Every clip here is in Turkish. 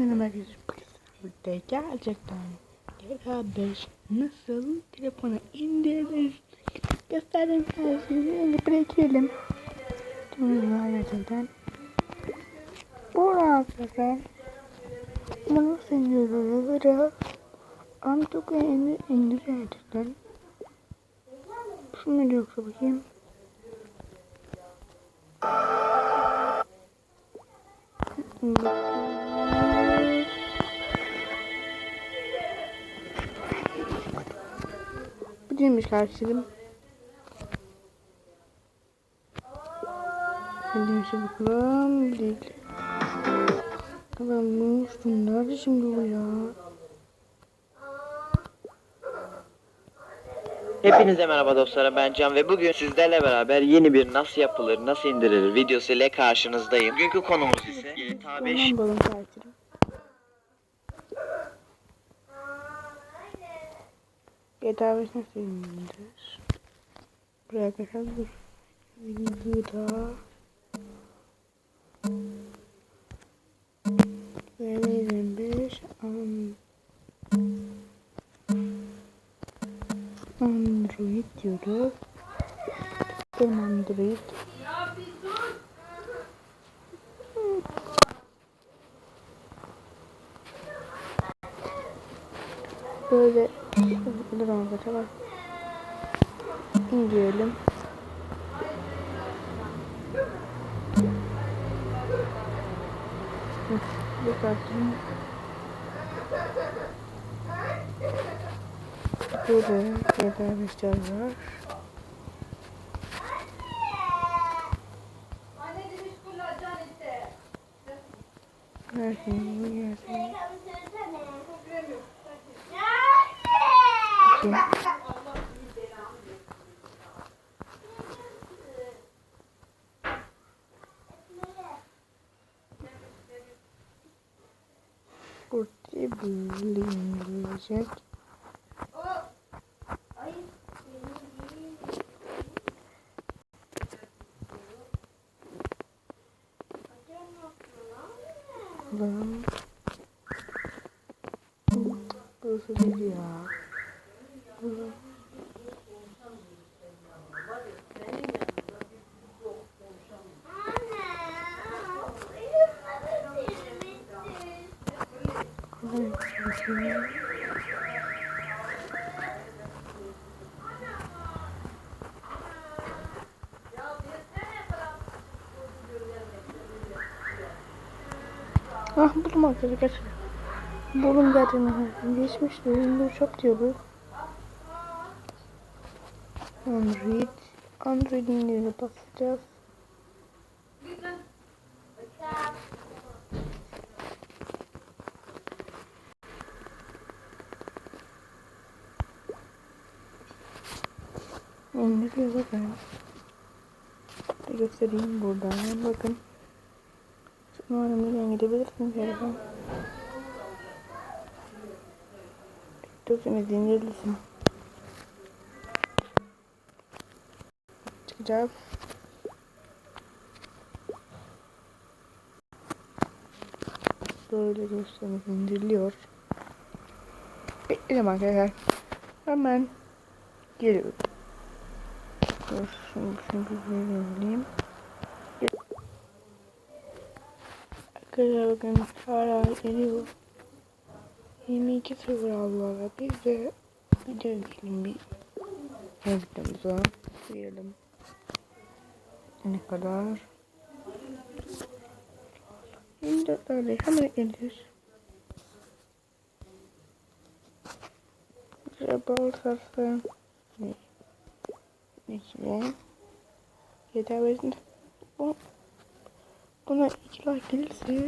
Benim arkadaşım burada gerçekten 5 nasıl telefona indirilir gösterdim her şeyi bırakalım. Güzel gerçekten. Bu arkadaşlar bunu indirilir? Ama çok indir, indir gerçekten. Şunu yoksa bakayım. Bu değilmiş karşılığım. Hadi şu bakalım. Değil. Adammış. Nerede şimdi bu ya? Hepinize merhaba dostlarım ben Can ve bugün sizlerle beraber yeni bir nasıl yapılır nasıl indirilir videosu ile karşınızdayım. Bugünkü konumuz ise GTA 5 Tamam balon karşılığım. GTA 5 nasıl indirilir? Buraya kadar dur. Videoda VR25 an Android diyoruz. Benim Android. Böyle dur arkadaşlar bak. İndirelim. Bir bakayım. Burada yeter bir şey var. Her şey böyle indirilecek. Lan. Burası değil ya. Burası. Kolay bir şey. Ah arkadaşlar kaç. Buldum gerçekten. Geçmişti. Windows Shop diyoruz. Android. Android indirine basacağız. İndiriyor bakın. Bir göstereyim buradan. Bakın. Numaramızdan gidebilirsiniz telefon. Dosyamız indirilsin. Çıkacağız. Böyle dosyamız indiriliyor. Bekledim arkadaşlar. Hemen geliyorum. Dur, şunu, bir vereyim. Arkadaşlar bakın hala geliyor. 22 sıfır aldılar. Biz de video yükleyelim bir yazıklarımıza. Diyelim. Ne kadar? 24 tane hemen gelir. Şöyle bağırsası. Ne? Ne ki? Yeter versin. Bu Buna iki like gelirse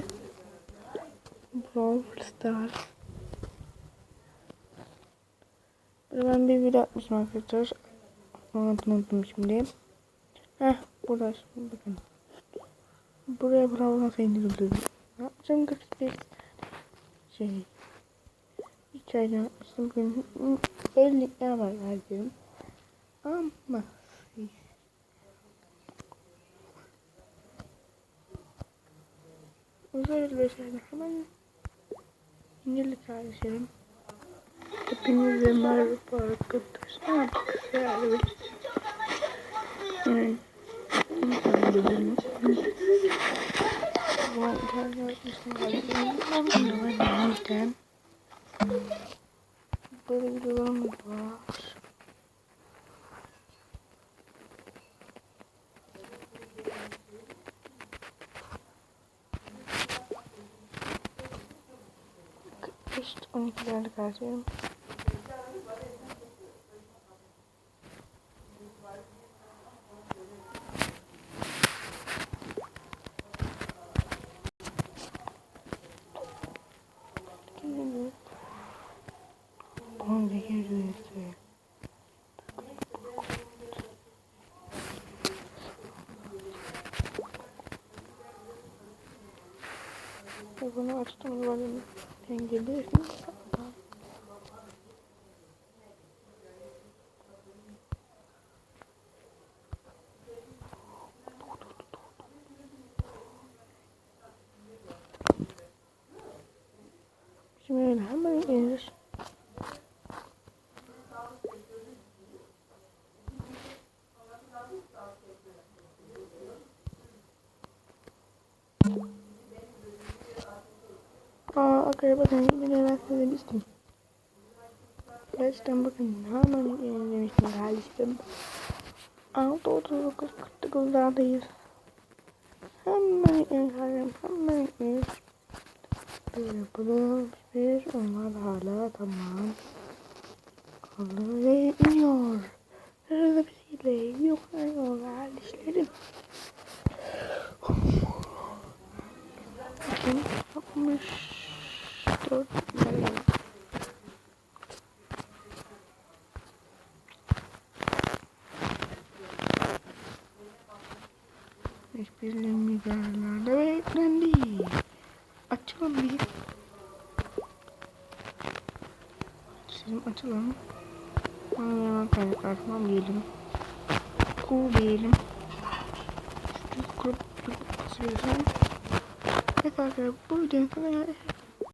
Brawl Stars ben bir video atmışım arkadaşlar. Onu unuttum şimdi. Burada bakın. Buraya nasıl indirilir? Ne yapacağım göstereyim. Şey. İçeriden yapmıştım. Bugün böyle linkler var verdiğim. Ama Böyle şeyler hemen İncelik kardeşlerim. Hepinize merhaba arkadaşlar. Yani, yani, bu yüzden. Böyle videolarım var. İşte 12'lerde karşıyım. Bunu açtım böyle dengeli. Şimdi hemen ineriz. Arkadaşlar bakın yine ben size demiştim. Gerçekten bakın hemen demiştim kardeşim. 6.39 49'lardayız. Hemen yıkayalım, hemen yıkayalım. Böyle yapalım. Bir, onlar hala tamam. Kaldı ve iniyor. Hızlı bir şekilde yukarıyor kardeşlerim. Bakın 64 lira. Hiçbirinin milyarlarda beklendi. Açalım bir. Açalım açalım. Hemen kaynaklar tamam diyelim. Cool diyelim. Şu kurup kurup basıyorsun. Evet arkadaşlar bu videonun geldik.